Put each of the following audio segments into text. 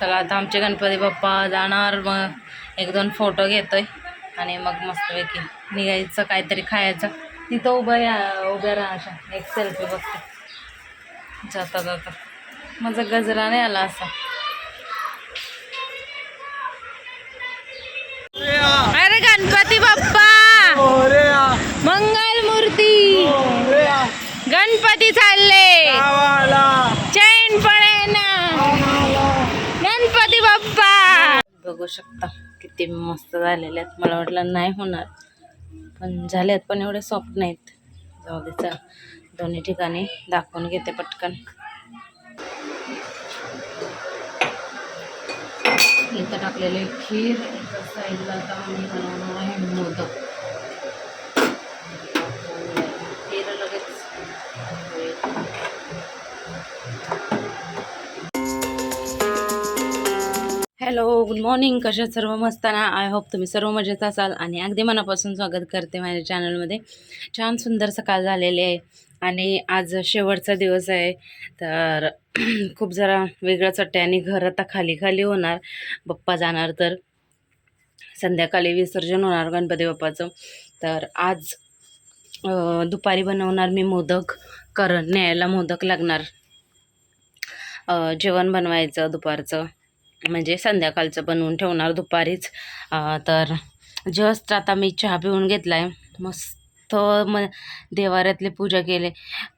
चला आता आमचे गणपती बाप्पा जाणार. मग एक दोन फोटो घेतोय. आणि मग मस्तपैकी निघायचं काहीतरी खायचं. तिथं उभं या उभ्या राहा एक सेल्फी बघते. जाता जाता. माझा गजरा नाही आला असा. अरे गणपती बाप्पा! मंगल मूर्ती गणपती चालले चैन पडे ना गणपती बाप्पा बघू शकता किती मस्त झालेले आहेत. मला वाटलं नाही होणार. पण झालेत पण एवढे सॉफ्ट नाहीत. जाऊ दे दोन्ही ठिकाणी दाखवून घेते पटकन. इथं टाकलेले खीर. इथं साईडला आता आम्ही बनवणार आहे मोदक. Hello good morning. कशा सर्व मस्ताना आय होप तुम्ही सर्व मजेत असाल आणि अगदी मनापासून स्वागत करते माझ्या चॅनलमध्ये. छान सुंदर सकाळ झालेली आहे आणि आज शेवटचा दिवस आहे. तर खूप जरा वेगळंच वाटते आणि घर आता खाली खाली होणार. बाप्पा जाणार तर संध्याकाळी विसर्जन होणार गणपती बाप्पाचं. तर आज दुपारी बनवणार मी मोदक. कारण न्यायला मोदक लागणार. जेवण बनवायचं दुपारचं. म्हणजे संध्याकाळचं बनवून ठेवणार दुपारीच. तर जस्ट आता मी चहा पिऊन घेतला आहे मस्त म देवाऱ्यातली पूजा केली.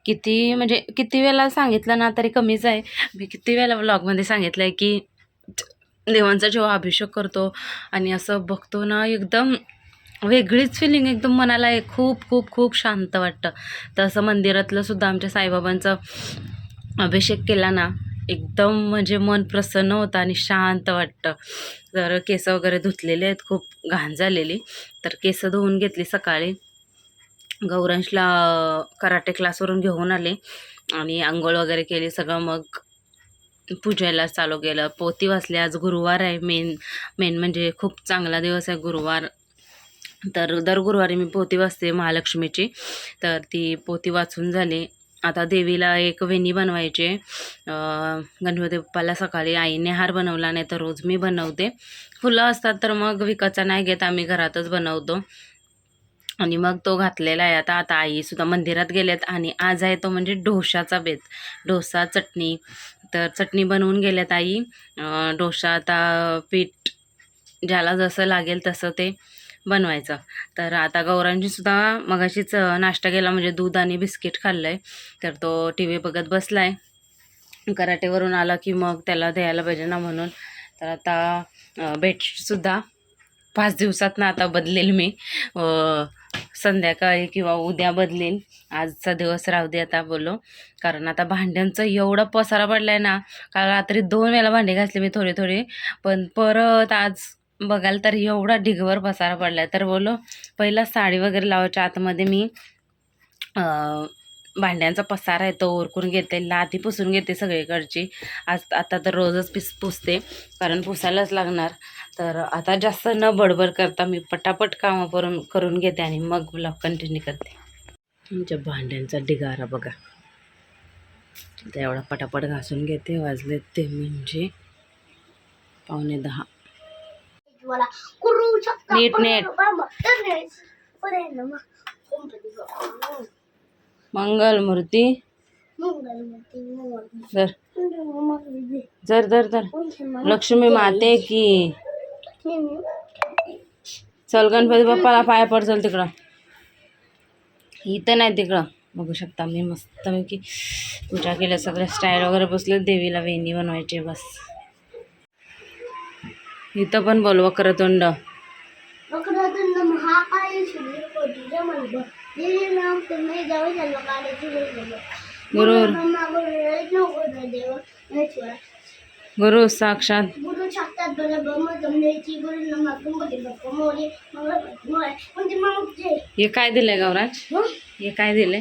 किती म्हणजे किती वेळा सांगितलं ना तरी कमीच आहे. मी किती वेळा व्लॉगमध्ये सांगितलं आहे की देवांचा जेव्हा अभिषेक करतो आणि असं बघतो ना एकदम वेगळीच फिलिंग एकदम मनाला आहे. खूप खूप खूप शांत वाटतं. तसं मंदिरातलं सुद्धा आमच्या साईबाबांचं अभिषेक केला ना एकदम म्हणजे मन प्रसन्न होतं आणि शांत वाटतं. तर केस वगैरे धुतलेले आहेत खूप घाण झालेली. तर केस धुवून घेतली सकाळी. गौरांशला कराटे क्लासवरून घेऊन आले आणि आंघोळ वगैरे केली. सगळं मग पूजेला चालू केलं. पोती वाचली. आज गुरुवार आहे. मेन मेन म्हणजे खूप चांगला दिवस आहे गुरुवार. तर दर गुरुवारी मी पोती वाचते महालक्ष्मीची. तर ती पोती वाचून झाली. आता देवीला एक वेणी बनवायचे. गणपती बाप्पाला सकाळी आईने हार बनवला नाही तर रोज मी बनवते. फुलं असतात तर मग विकाचा नाही घेत आम्ही घरातच बनवतो. आणि मग तो घातलेला आहे आता. आता आईसुद्धा मंदिरात गेल्यात आणि आज आहे तो म्हणजे डोशाचा बेत. डोसा चटणी. तर चटणी बनवून गेल्यात आई. डोसा आता पीठ ज्याला जसं लागेल तसं ते बनवायचं. तर आता गौरांची सुद्धा मगाशीच नाश्ता केला म्हणजे दूध आणि बिस्किट खाल्लं आहे तर तो टी व्ही बघत बसला आहे कराटेवरून आला की मग त्याला द्यायला पाहिजे ना म्हणून. तर आता बेडशीटसुद्धा पाच दिवसात ना आता बदलेल मी. संध्याकाळी किंवा उद्या बदलेल. आजचा दिवस राहू दे आता बोलो कारण आता भांड्यांचं एवढं पसारा पडला आहे ना. काल रात्री दोन वेळा भांडे घासले मी थोडे थोडे पण परत आज बघाल तर एवढा ढिगभर पसारा पडला आहे तर बोलो पहिला साडी वगैरे लावायच्या आतमध्ये मी भांड्यांचा पसारा आहे तो ओरकून घेते लादी पुसून घेते सगळीकडची. आज आता तर रोजच पिस पुसते कारण पुसायलाच लागणार. तर आता जास्त न बडबड करता मी पटापट कामं करून करून घेते आणि मग ब्लॉग कंटिन्यू करते. तुमच्या भांड्यांचा ढिगारा बघा. आता एवढा पटापट घासून घेते वाजले ते म्हणजे पावणे दहा. नीट, नीट. मंगलमूर्ती. जर. जर जर जर. लक्ष्मी माते की. चल गणपती बाप्पाला पाया पड चल तिकडं. इथं नाही तिकडं. बघू शकता मी मस्त की पूजा केल्या सगळ्या स्टाईल वगैरे बसले देवीला वेणी बनवायची बस. इथं पण बोल वक्रतुंड. गुरु. गुरु साक्षात. गुरु साक्षात गुरु हे काय दिलंय गौराज हे? काय दिलंय?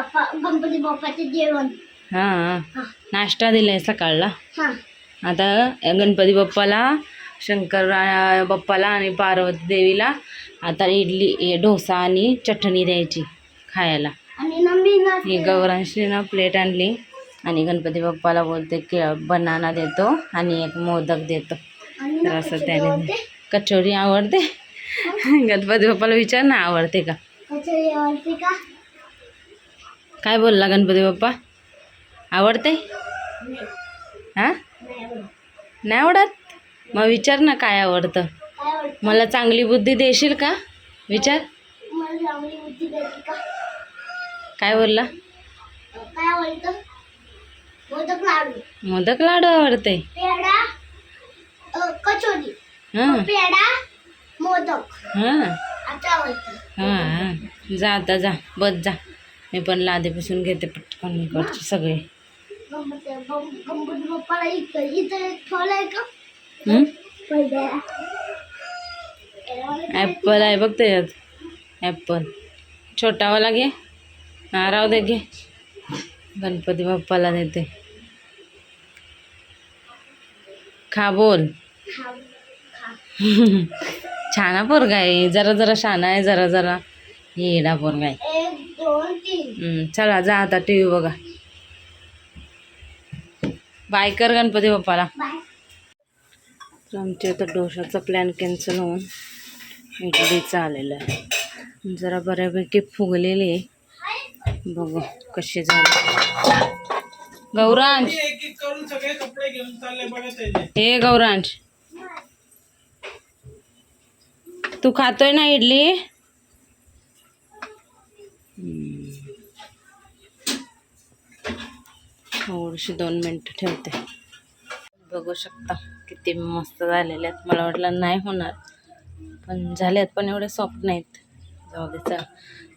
पा- गणपती बाप्पाचे जेवण. हां. नाश्ता दिलाय सकाळला. हा. आता गणपती बाप्पाला शंकर बाप्पाला आणि पार्वती देवीला आता इडली डोसा आणि चटणी द्यायची खायला. आणि नंबी ना ही गौरांशी ना प्लेट आणली आणि गणपती बाप्पाला बोलते की बनाना देतो आणि एक मोदक देतो. तर असं कचोरी त्याने कचोरी आवडते? गणपती बाप्पाला विचार ना आवडते का? कचोरी आवडते का? काय बोलला गणपती बाप्पा? आवडते? हां? नाही आवडत? मग विचार ना काय आवडतं. मला चांगली बुद्धी देशील का? विचार. काय बोलला? मोदक लाडू आवडते. कचोरी मोदक हां जा आता जा बस जा. मी पण लादेपासून घेते पटकन इकडचे सगळे. गणपती गण- गणपती बाप्पाला इथं इथं ठेवलंय का? पहिल्या ॲपल आहे. बघ त्याच्यात ॲपल छोटावाला घे. हा राहू दे घे. गणपती बाप्पाला देते. खा बोल. छाना पोरगा आहे. जरा जरा शाना आहे. जरा जरा येडा पोरगा आहे. चला जा आता टी व्ही बघा. बाय कर गणपती बाप्पाला. तर आमच्या आता डोशाचा प्लॅन कॅन्सल होऊन इडलीचा आलेला आहे. जरा बऱ्यापैकी फुगलेली आहे. बघू कशी झाली. गौरांश. हे गौरांश. तू खातोय ना इडली? थोडीशी दोन मिनटं ठेवते. बघू शकता किती मस्त झालेले आहेत. मला वाटलं नाही होणार पण झाले आहेत पण एवढे सॉफ्ट नाहीत. जाऊ दे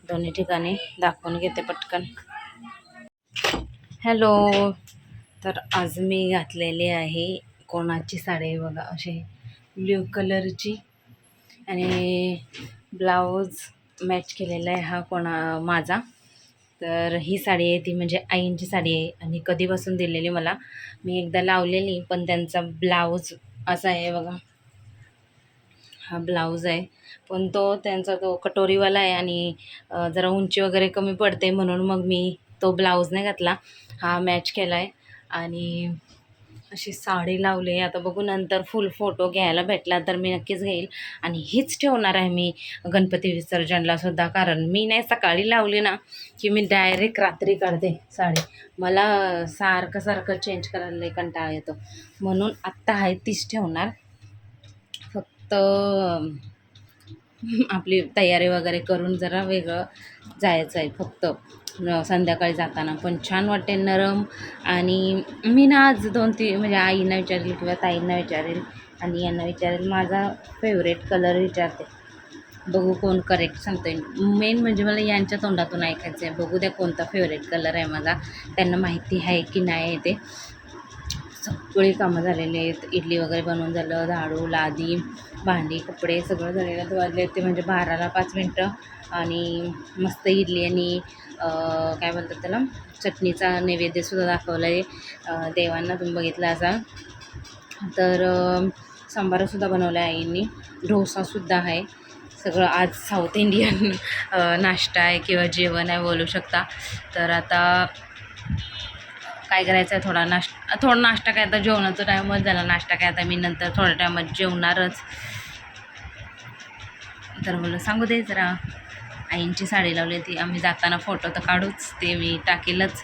दोन्ही ठिकाणी दाखवून घेते पटकन. हॅलो तर आज मी घातलेली आहे कोणाची साडी बघा अशी ब्ल्यू कलरची आणि ब्लाऊज मॅच केलेला आहे हा कोणा माझा. तर ही साडी आहे ती म्हणजे आईंची साडी आहे आणि कधीपासून दिलेली मला. मी एकदा लावलेली पण त्यांचा ब्लाऊज असा आहे बघा. हा ब्लाऊज आहे. पण तो त्यांचा तो कटोरीवाला आहे आणि जरा उंची वगैरे कमी पडते म्हणून मग मी तो ब्लाऊज नाही घातला. हा मॅच केला आहे आणि अशी साडी लावली आहे. आता बघू नंतर फुल फोटो घ्यायला भेटला तर मी नक्कीच घेईल. आणि हीच ठेवणार आहे मी गणपती विसर्जनला सुद्धा. कारण मी नाही सकाळी लावली ना की मी डायरेक्ट रात्री काढते साडी. मला सारखं सारखं चेंज करायला कंटाळा येतो. म्हणून आत्ता आहे तीच ठेवणार. फक्त आपली तयारी वगैरे करून जरा वेगळं जायचं आहे फक्त. संध्याकाळी जाताना. पण छान वाटते नरम. आणि मी ना आज दोन तीन म्हणजे आईंना विचारेल किंवा ताईंना विचारेल. आणि यांना विचारेल माझा फेवरेट कलर विचारते. बघू कोण करेक्ट सांगतोय. मेन म्हणजे मला यांच्या तोंडातून ऐकायचं आहे बघू द्या कोणता फेवरेट कलर आहे माझा. त्यांना माहिती आहे की नाही ते. सगळी कामं झालेली आहेत. इडली वगैरे बनवून झालं झाडू लादी भांडी कपडे सगळं झालेलं. आहे. वाजले ते म्हणजे बाराला पाच मिनटं. आणि मस्त इडली आणि काय म्हणतात त्याला? चटणीचा नैवेद्यसुद्धा दाखवला आहे देवांना तुम्ही बघितला असा तर सांबारसुद्धा बनवला आहे आईंनी. डोसासुद्धा आहे. सगळं आज साऊथ इंडियन नाश्ता आहे किंवा जेवण आहे बोलू शकता. तर आता काय करायचं आहे? थोडा नाश्ता थोडा नाश्ता काय आता जेवणाचा टाईमच झाला. नाश्ता काय आता मी नंतर थोड्या टायमात जेवणारच. तर मला सांगू दे जरा. आईंची साडी लावली ती आम्ही जाताना फोटो तर काढूच ते मी टाकेलच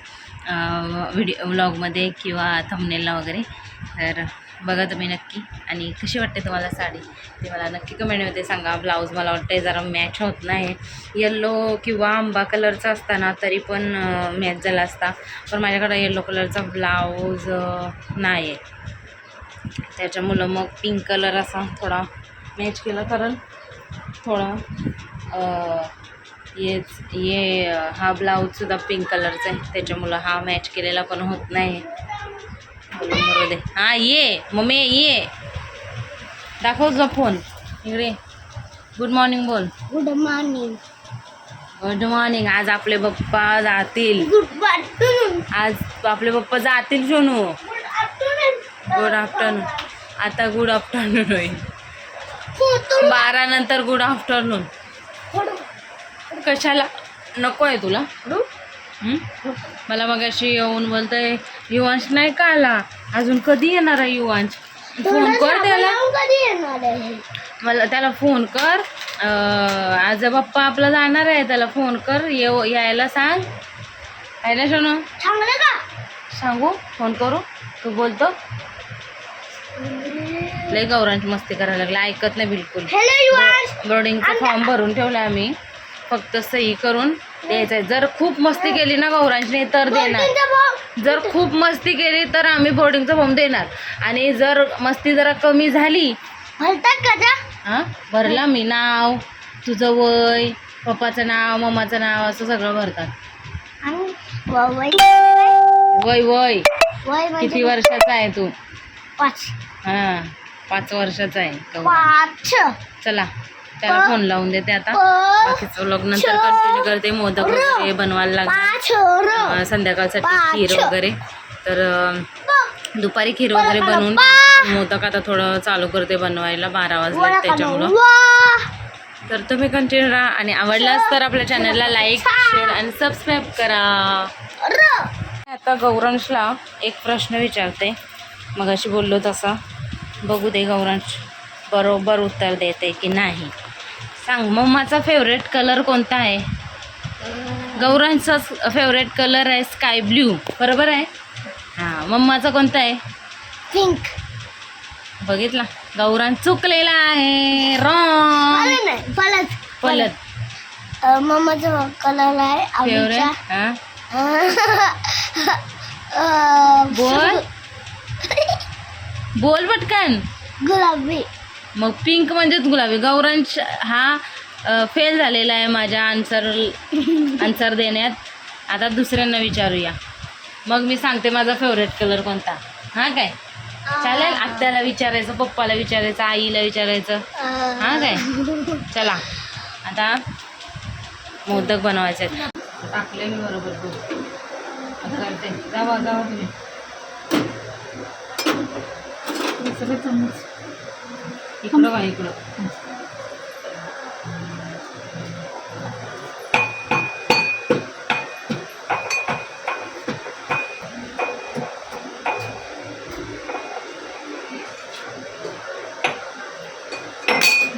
व्हिडिओ व्लॉगमध्ये किंवा थंबनेलला वगैरे. तर बघा तुम्ही नक्की. आणि कशी वाटते तुम्हाला साडी? ते मला नक्की कमेंटमध्ये सांगा. ब्लाऊज मला वाटते जरा मॅच होत नाही. येल्लो किंवा आंबा कलरचा असताना तरी पण मॅच झाला असता. पण माझ्याकडं येल्लो कलरचा ब्लाऊज नाही आहे त्याच्यामुळं मग पिंक कलर असा थोडा मॅच केला. कारण थोडा येच ये हा ब्लाऊजसुद्धा पिंक कलरचा आहे. त्याच्यामुळं हा मॅच केलेला पण होत नाही. बोलून दे हां ये मम्मी ये. दाखव तुझा फोन इकडे. गुड मॉर्निंग बोल. गुड मॉर्निंग गुड मॉर्निंग आज आपले पप्पा जातील. आज आपले पप्पा जातील सोनू. गुड आफ्टरनून आता गुड आफ्टरनून होईल. बारा नंतर गुड आफ्टरनून फोटो कशाला? नको आहे तुला. हं? मला मग अशी येऊन बोलतोय युवांश नाही का आला? अजून कधी येणार आहे युवांश? फोन कर त्याला. कधी येणार आहे मला त्याला फोन कर. अं, आज बाप्पा आपला जाणार आहे त्याला फोन कर. येऊ यायला सांग. आहे ना सोनू चांगलं का? सांगू? फोन करू? तू बोलतो. लय गौरांची मस्ती करायला लागला. ऐकत नाही बिलकुल. हॅलो युवांश. बोर्डिंगचा फॉर्म भरून ठेवला आम्ही. फक्त सही करून द्यायचं आहे जर खूप मस्ती केली ना गौरांशने तर देणार. जर खूप मस्ती केली तर आम्ही बोर्डिंगचा फॉर्म देणार. आणि जर मस्ती जरा कमी झाली हां? भरला मी नाव तुझं वय पप्पाचं नाव मम्माचं नाव असं सगळं भरतात. वय वय? म्हणजे किती वर्षाचा आहे तू? पाच. हां पाच वर्षाचा आहे. चला. त्याला फोन लावून देते आता. बाकीचं व्लॉग नंतर कंटिन्यू करते मोदक वगैरे बनवायला लागणार. संध्याकाळसाठी खीर. वगैरे. तर दुपारी खीर वगैरे बनवून. मोदक आता थोडं चालू करते बनवायला बारा वाजले त्याच्यामुळं. तर तुम्ही कंटिन्यू राहा. आणि आवडलाच तर आपल्या चॅनलला लाईक शेअर आणि सबस्क्राईब करा. आता गौरांशला एक प्रश्न विचारते. मग अशी बोललो तसा. बघू दे गौरांश बरोबर उत्तर देते की नाही? सांग मम्माचा फेवरेट कलर कोणता आहे? गौरांचा फेवरेट कलर आहे स्काय ब्ल्यू बरोबर आहे? हां मम्माचा कोणता आहे? पिंक बघितला. गौरांश चुकलेला आहे. रॉंग पलत पलत मम्माचा कलर आहे फेवरेट हां? बोल. बोल पटकन. गुलाबी. मग पिंक म्हणजेच गुलाबी. गौरांश हा फेल झालेला आहे माझ्या आन्सर आन्सर देण्यात. आता दुसऱ्यांना विचारूया. मग मी सांगते माझा फेवरेट कलर कोणता. हां काय? चालेल? आत्याला विचारायचं पप्पाला विचारायचं आईला विचारायचं. हां काय? चला. आता मोदक बनवायचे टाकले मी बरोबर करते. जावा जावा तुम्ही. इकडं बा इकडं.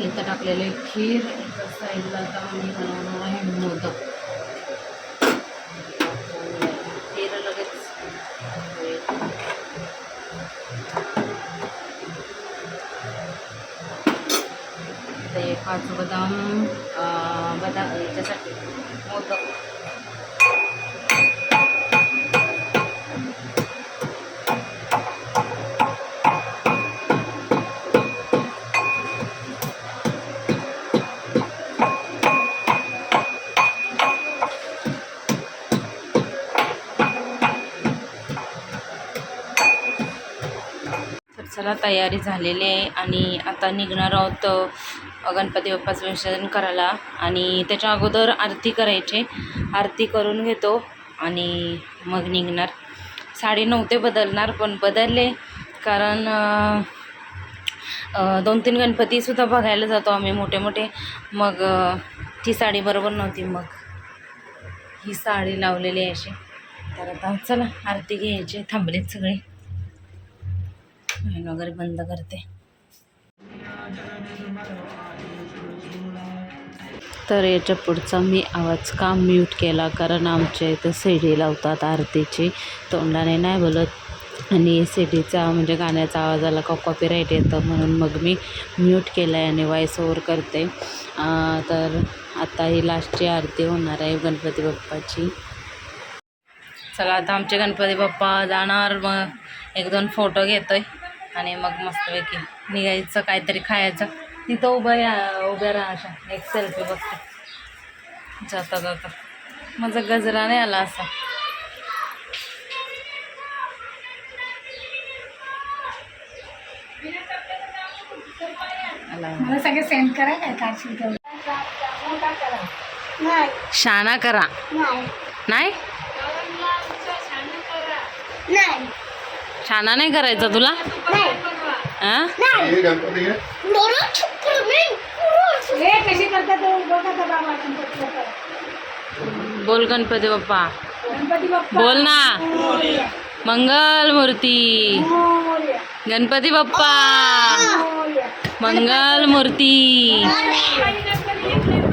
इथं टाकलेले खीर. साईडला आता मी बनवणार आहे तयारी झालेली आहे आणि आता निघणार आहोत गणपती बाप्पाचं विसर्जन करायला. आणि त्याच्या अगोदर आरती करायची. आरती करून घेतो आणि मग निघणार. साडे नऊ ते बदलणार पण बदलले कारण दोन तीन गणपतीसुद्धा बघायला जातो आम्ही मोठे मोठे. मग ती साडी बरोबर नव्हती. मग ही साडी लावलेली आहे अशी. तर आता चला आरती घ्यायची थांबलेत सगळे. फॅन वगैरे बंद करते. तर याच्या पुढचा मी आवाज का म्यूट केला? कारण आमच्या इथं सीडी लावतात आरतीची. तोंडाने नाही बोलत. आणि सीडीचा म्हणजे गाण्याचा आवाज आला का कॉपीराईट येतं म्हणून मग मी म्यूट केला आहे आणि वॉईस ओवर करते. तर आता ही लास्टची आरती होणार आहे गणपती बाप्पाची. चला आता आमचे गणपती बाप्पा जाणार. मग एक दोन फोटो घेतोय. आणि मग मस्तपैकी निघायचं काहीतरी खायचं. तिथं उभं या उभ्या राहा अशा एक सेल्फी बघते. जाता जाता. माझा गजरा नाही आला असा. आला. मला सगळे सेंड करा काय काढशील तेवढं. नाही. शाना करा. नाही. नाही? नाही. शाना नाही करायचा तुला? बोल गणपती बाप्पा. बोल ना. मंगल मूर्ती गणपती बाप्पा. मंगल मूर्ती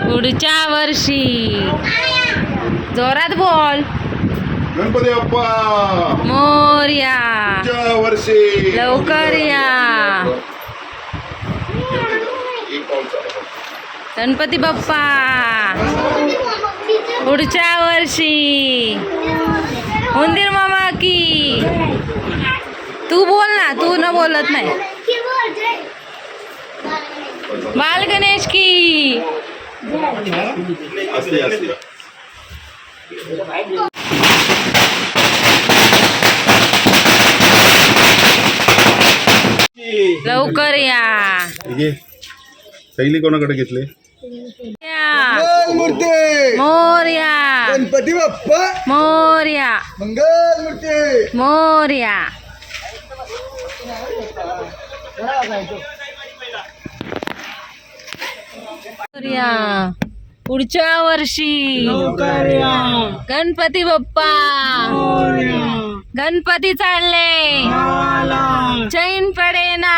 पुढच्या वर्षी. जोरात बोल. गणपती बाप्पा! मोर्या पुढच्या वर्षी लवकर या. एक पाऊल चालवा. गणपती बाप्पा. पुढच्या वर्षी. उंदीर मामा की. तू बोल ना तू न बोलत नाही. बाल गणेश की. असते असते लवकर या. पहिली कोणाकडे घेतले? या. मूर्ती. मोर्या गणपती बाप्पा. मोर्या मंगल मूर्ती. मोर्या मोरया. पुढच्या वर्षी. गणपती बाप्पा. गणपती चालले. चैन पडे ना।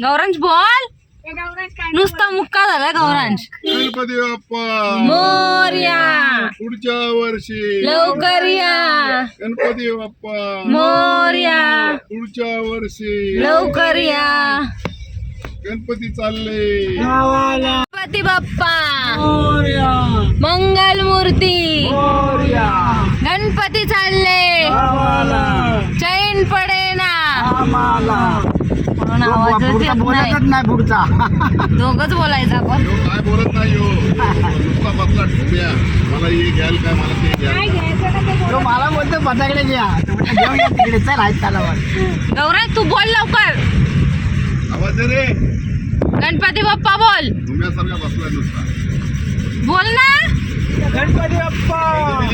गौरांश बोल। नुसता मुक्का झाला गौरांश गणपती बाप्पा। मोर्या। पुढच्या वर्षी। लवकर या। गणपती बाप्पा। मोर्या। पुढच्या वर्षी। लवकर या। गणपती चालले। गणपती बाप्पा. मंगल मूर्ती गणपती चालले. चैन पडे ना नाही. पुढचा. दोघच बोलायचं आपण. काय बोलत नाही नुसता बसला ठुम्या मला हे घ्याल काय मला ते घ्याल तो मला बोलतो फटाकडे घ्या. तो म्हणतो, घेऊन या तिकडे. चल आहेत त्याला गौराज तू बोल लवकर. आवाज दे रे. गणपती बाप्पा बोल. ठुम्यासारखा बसला नुसता. बोल ना गणपती बाप्पा.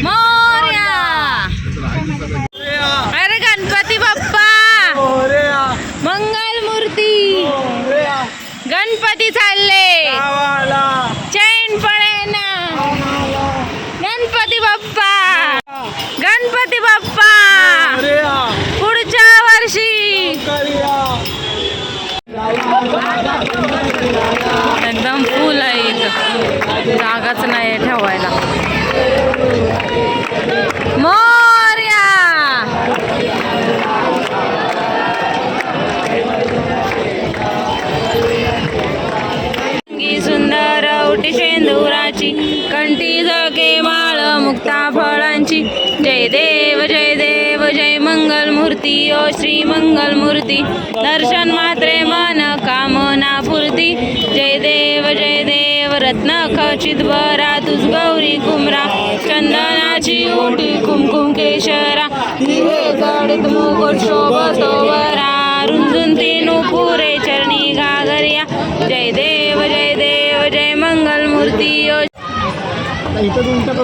मोर्या. अरे गणपती बाप्पा. मंगल मूर्ती. गणपती चालले. चैन पडे ना. गणपती बाप्पा. गणपती बाप्पा. पुढच्या वर्षी एकदम फुल आहे इथं जागाच नाही ठेवायला. मोर्या! सुंदर औटी शेंदुराची कंठी जगे माळ मुक्ता फळांची. जय देव जय देव जय मंगल मूर्ती ओ श्री मंगल मूर्ती दर्शन मात्रे मन कामना फुर्ती जय देव जय देव रत्न खचित बरा तुझ गौरी कुमरा चंदनाची ओटी कुमकुम केशरा. हिरे जडित मुकुट शोभतो बरा रुंजून तीन पुरे चरणी गागरिया जय देव जय देव जय मंगल मूर्ती टाक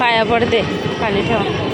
पाया पडते खाली ठेवा.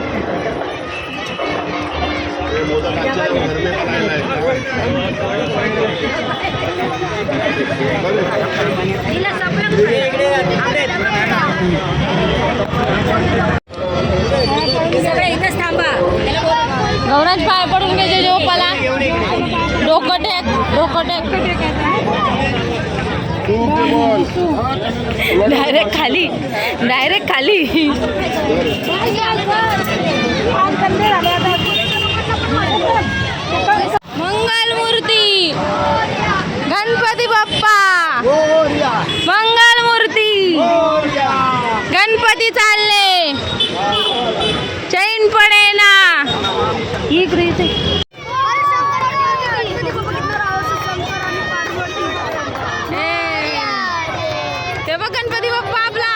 मोदकाचे भरले गौराज पाय पडून घ्यायचे झोपाला. डोकं टेक डोकं टेक. डायरेक्ट खाली डायरेक्ट खाली मंगल मूर्ती गणपती बाप्पा मंगल मूर्ती गणपती चालले चैन पडे ना इकडे इथे. ए, ते बघ गणपती बाप्पा आपला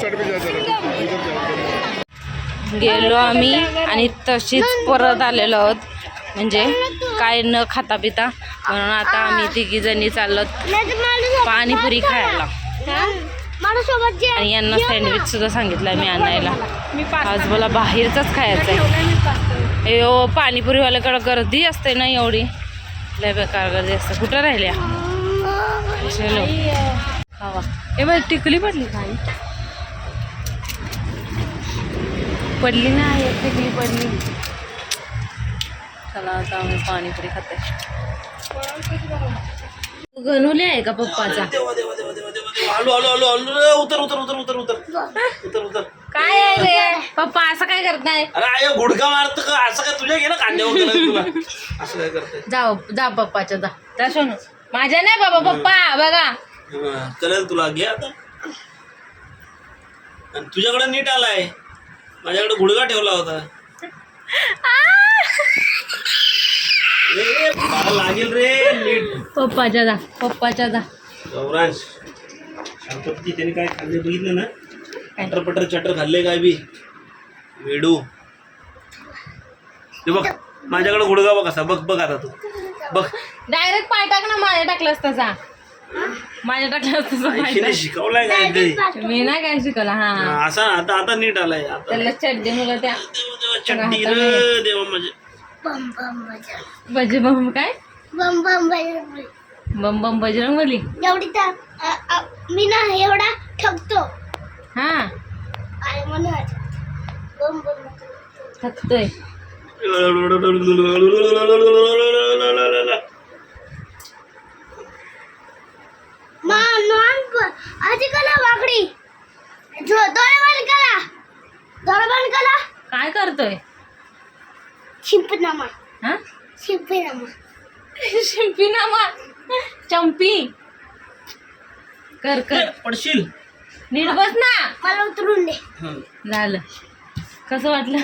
साइड पे जा जरा इधर जाओ गेलो आम्ही आणि तशीच परत आलेलो आहोत. म्हणजे काय न खाता पिता. म्हणून आता आम्ही तिघी जणी चाललो पाणीपुरी खायला. आणि यांना सँडविच सुद्धा सांगितलं मी आणायला. आज मला बाहेरचंच खायचं आहे. ए ओ पाणीपुरीवाल्याकडं गर्दी असते ना एवढी? लय बेकार गर्दी असते. कुठं राहिल्या? चलो हवा ए बाई टिकली पडली काही पडली नाही एक पडली? चला आता आम्ही पाणीपुरी खाते. गणुले आहे का पप्पाचा? आलो आलो आलो आलो. रे, उतर उतर उतर उतर उतर. उतर उतर. काय आहे रे? पप्पा असं काय करताय? अरे आय गुडका मारत का? असं काय तुझ्या घे ना केलं तुला. असं काय करते जाओ जा पप्पाच्या जा. जा सोनू. माझ्या नाही बाबा पप्पा बघा. कळेल तुला. घे आता. आणि तुझ्याकडे नीट आलाय. माझ्याकडे गुडगा ठेवला होता. मला लागेल रे नीट. पप्पाच्या जा पप्पाच्या जा. गौरांश शांतपती त्याने काय खाल्ले बघितलं ना? पटर पटर चटर खाल्ले काय बी? वेडू. ते बघ माझ्याकडे गुडगा बघ असा बघ बघ आता तू. बघ. डायरेक्ट पाय टाक ना माझ्या टाकलास तसा. माझ्या पाय आईशीने शिकवलाय काय ते. मी ना काय शिकवला हा हा, असा आता आता नीट आलाय आता त्याला चड्डी मुलं त्या देवा, देवा, चड्डी रे देवा म्हणजे बम बम बजरंग भजी बम काय बम बम बजरंग बम बम बजरंग बोली एवढी तर अ- अ- मी ना एवढा ठगतो हा आणि म्हणून बम बम थकतोय मा नॉन आजी कला वाकडी. करा काय करतोय? शिंपनामा हा? शिंपनामा शिंपी ना चंपी. कर कर. पडशील. नीट बस ना. मला उतरून दे. झालं. कसं वाटलं?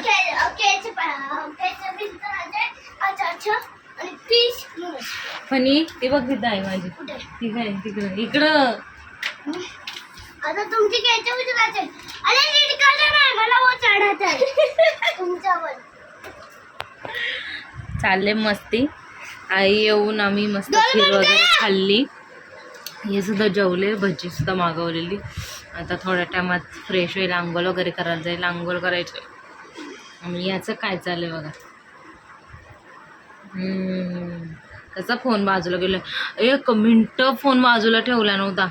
अच्छा अच्छा. फनी ती बघ तिथं आहे माझी. ती काय तिकडं? इकडं. आता तुमची विचारायचे अरे नीट करा नाही मला वो चढायचं आहे. तुमच्यावर. चालले मस्ती. आई येऊन आम्ही मस्त खीर वगैरे खाल्ली. हे सुद्धा जेवले भजी सुद्धा मागवलेली. आता थोड्या टायमात फ्रेश होईल आंघोळ वगैरे करायला जाईल. आंघोळ करायचं. आणि याचं काय चाललंय बघा. त्याचा फोन बाजूला गेला. एक मिनटं फोन बाजूला ठेवला नव्हता.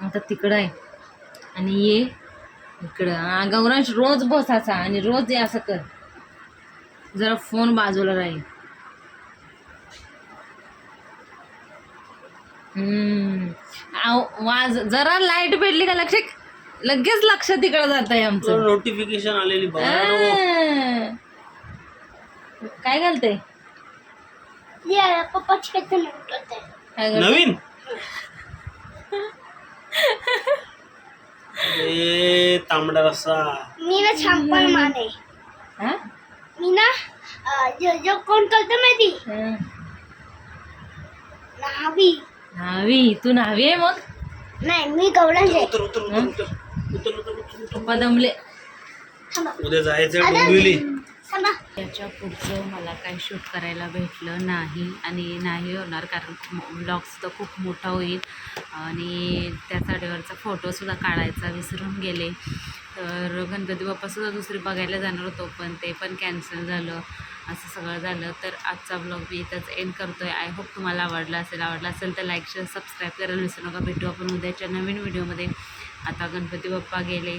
आता तिकडं आहे. आणि ये इकडं. गौरांश रोज बसायचा आणि रोज ये असं कर. जरा फोन बाजूला राहील. वाज जरा लाइट पेटली का लक्ष लगेच लक्ष तिकडं जात आहे आमचं. नोटिफिकेशन आलेली. काय घालते ये पप्पाची काहीतरी नवीन करताय नवीन ए तांबडा रस्सा मी ना छापण माने मी ना अं, जो जो कोण करतो माहिती हं. न्हावी न्हावी तू न्हावी आहे मग नाही मी गवळण आहे उतर उतर उतर उतर उतर उतर उतर, उतर. पप्पा दमले उतर उतर जायचं डोंबिवली याच्या पुढचं मला काही शूट करायला भेटलं नाही आणि नाही होणार कारण ब्लॉगसुद्धा खूप मोठा होईल. आणि त्या साडीवरचा फोटोसुद्धा काढायचा विसरून गेले. तर गणपती बाप्पासुद्धा दुसरी बघायला जाणार होतो पण ते पण कॅन्सल झालं. असं सगळं झालं. तर आजचा ब्लॉग मी इथंच एंड करतो आहे आय होप तुम्हाला आवडला असेल. आवडला असेल तर लाईक शेअर सबस्क्राईब करायला विसरू नका. भेटू आपण उद्याच्या नवीन व्हिडिओमध्ये आता गणपती बाप्पा गेले.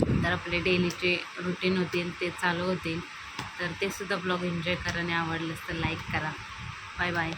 तर आपले डेलीचे रुटीन होतील ते चालू होतील. तर ते सुद्धा ब्लॉग एन्जॉय करा आणि आवडलंच तर लाईक करा. Bye bye.